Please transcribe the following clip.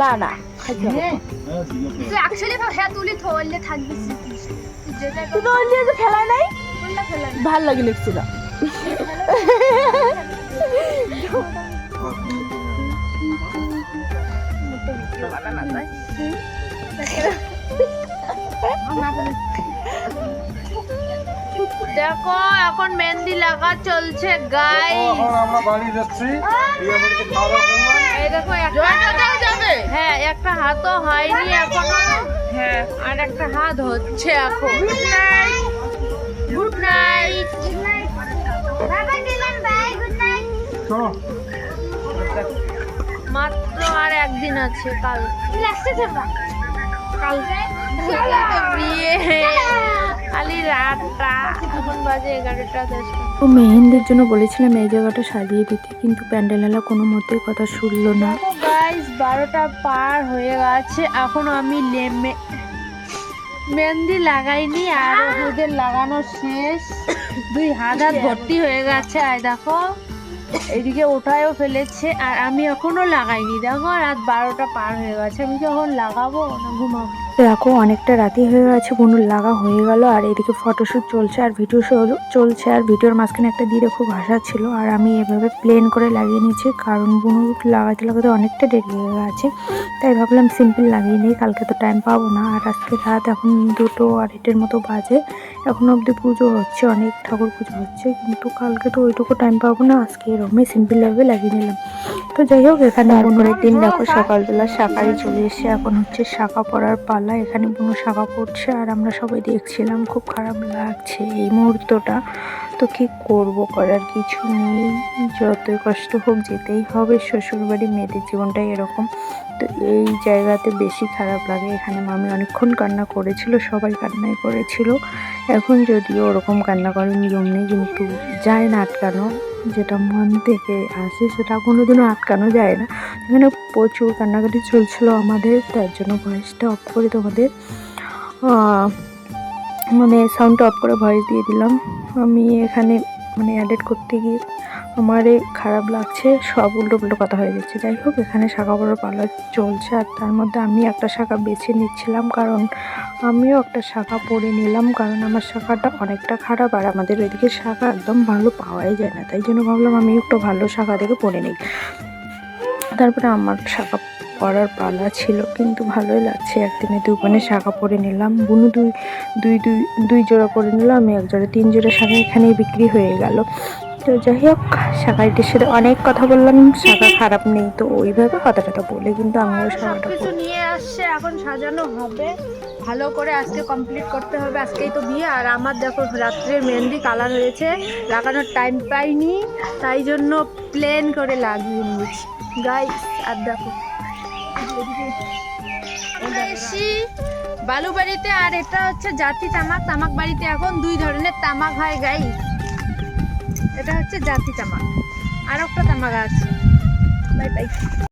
না না খাইতে হবে না। তুই অ্যাকচুয়ালি হ্যাঁ তুলি থলে থাকবি স্মৃতি তুই যেটা তুই তো ওই নিয়ে যে ফেলায় নাই করলে ফেলে ভালো লাগে লিখছিল দেখো এখন মেহেন্দি লাগা চলছে গাই এখন আমরা বাড়ি যাচ্ছি। এই দেখো যাবে? হ্যাঁ একটা হাতও হয়নি এখনও। হ্যাঁ আর একটা হাত হচ্ছে এখন। গুড নাইট গুড নাইট বাবা দিলাম বাই গুড নাইট চলো মাত্র আর একদিন আছে কাল। কালকে বিয়ে। খালি রাতটা এখন বাজে এগারোটা দশটা। ও মেহেন্দির জন্য বলেছিলাম এই জায়গাটা সাজিয়ে দিতে কিন্তু প্যান্ডেলালা কোনো মতেই কথা শুনলো না। গাইস বারোটা পার হয়ে গেছে। এখন আমি লেমে মেহেন্দি লাগাইনি আর ওদের লাগানো শেষ। দুই হাত হাত ভর্তি হয়ে গেছে। আর দেখো এদিকে ওঠায়ও ফেলেছে আর আমি এখনও লাগাইনি। দেখো রাত বারোটা পার হয়ে গেছে। আমি যখন লাগাবো না ঘুমাবো। দেখো, অনেকটা রাতি হয়ে গেছে বুনুর লাগা হয়ে গেল, আর এদিকে ফটোশ্যুট চলছে আর ভিডিও চলছে, আর ভিডিওর মাঝখানে একটা দিদি খুব ছিল, আর আমি এভাবে প্লেন করে লাগিয়ে নিয়েছি, কারণ বুনুর লাগাতে লাগাতে অনেকটা দেরি হয়ে গেছে, তাই ভাবলাম সিম্পল লাগিয়ে নিই, কালকে তো টাইম পাবো না, আর আজকে রাত এখন দুটো আড়াইটের মতো বাজে, এখন অবধি পুজো হচ্ছে, অনেক ঠাকুর পুজো হচ্ছে, কিন্তু কালকে তো ওইটুকু টাইম পাবো না, আজকে এরকমই সিম্পলভাবে লাগিয়ে নিলাম। তো যাই হোক, এখানে পনেরো দিন দেখো, সকালবেলা শাকাই চলে এসে এখন হচ্ছে শাখা পড়ার পালা। এখানে কোনো শাখা পড়ছে আর আমরা সবাই দেখছিলাম খুব খারাপ লাগছে এই মুহূর্তটা। তো কি করব করার কিছু নেই। যতই কষ্ট হোক যেতেই হবে, শ্বশুরবাড়ি মেয়েদের জীবনটাই এরকম। তো এই জায়গাতে বেশি খারাপ লাগে। এখানে মামি অনেকক্ষণ কান্না করেছিল, সবাই কান্নাই করেছিল। এখন যদিও ওরকম কান্না করার নিয়ম নেই, কিন্তু যায় না আটকানো যেটা মন থেকে আসে সেটা কোনোদিনও আটকানো যায় না। এখানে প্রচুর কান্নাকাটি চলছিল আমাদের, তার জন্য ভয়েসটা অফ করে তোমাদের মানে সাউন্ডটা অফ করে ভয়েস দিয়ে দিলাম। আমি এখানে মানে অ্যাডেট করতে গিয়ে আমার এই খারাপ লাগছে, সব উল্টো পুল্টো কথা হয়ে যাচ্ছে যাই হোক, এখানে শাখা বড় পালা চলছে আর তার মধ্যে আমি একটা শাখা বেছে নিচ্ছিলাম কারণ আমিও একটা শাখা পরে নিলাম কারণ আমার শাখাটা অনেকটা খারাপ আর আমাদের ওইদিকে শাখা একদম ভালো পাওয়াই যায় না। তাই জন্য ভাবলাম আমি একটু ভালো শাখা থেকে পরে নিই। তারপরে আমার শাখা পরার পালা ছিল, কিন্তু ভালোই লাগছে। একদিনে দুই বোনের শাখা পরে নিলাম, বুনু দুই দুই দুই দুই জোড়া পরে নিলাম আমি এক জোড়া, তিন জোড়া শাখা এখানেই বিক্রি হয়ে গেল। তো যাই হোক শাখাটির সাথে অনেক কথা বললাম শাখা খারাপ নেই তো ওইভাবে কথাটা তো বলে কিন্তু আমিও শাখাটা সবকিছু নিয়ে আসছে এখন সাজানো হবে। ভালো করে আজকে কমপ্লিট করতে হবে আজকেই তো বিয়ে। আর আমার দেখো রাত্রে মেহেন্দি কালার হয়েছে লাগানোর টাইম পাইনি তাই জন্য প্লেন করে লাগিয়ে নিয়েছি। গাই আর দেখো। এসি বালু বাড়িতে আর এটা হচ্ছে জাতি তামাক তামাক বাড়িতে এখন দুই ধরনের তামাক হয় গাই এটা হচ্ছে জাতি তামাক আর একটা তামাক আছে। Bye bye.